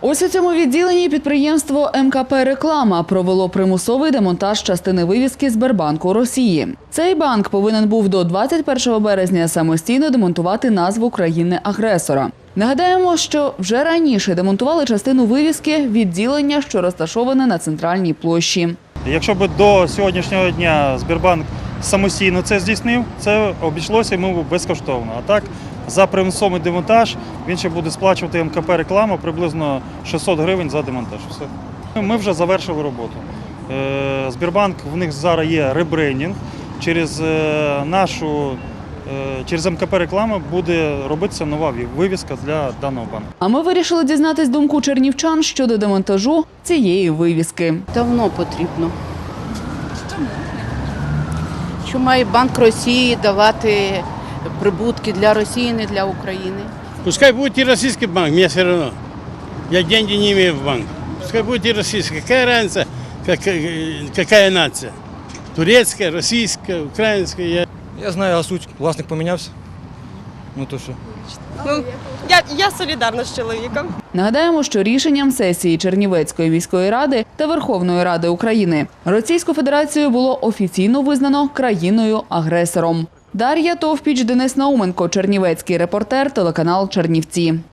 Ось у цьому відділенні підприємство МКП Реклама провело примусовий демонтаж частини вивіски Сбербанку Росії. Цей банк повинен був до 21 березня самостійно демонтувати назву країни-агресора. Нагадаємо, що вже раніше демонтували частину вивіски відділення, що розташоване на центральній площі. Якщо б до сьогоднішнього дня Сбербанк самостійно це здійснив, це обійшлося йому безкоштовно. А так, за примусовий демонтаж він ще буде сплачувати МКП реклама приблизно 600 гривень за демонтаж. Все. Ми вже завершили роботу. Е, Сбербанк в них зараз є ребрендінг. Через е, нашу е, через МКП реклама буде робитися нова вивіска для даного банку. А ми вирішили дізнатись думку чернівчан щодо демонтажу цієї вивіски. Давно потрібно. Що має Банк Росії давати прибутки для Росії, не для України? Пускай будет и российский банк, мне все равно. Я деньги не имею в банк. Пускай будет и российский. Какая разница, как- какая нация? Турецкая, российская, украинская. Я Я знаю, а суть власник помінявся. Ну то що? Ну, я, я солідарна з чоловіком. Нагадаємо, що рішенням сесії Чернівецької міської ради та Верховної Ради України Російську Федерацію було офіційно визнано країною-агресором. Дар'я Товпіч, Денис Науменко, Чернівецький репортер, телеканал Чернівці.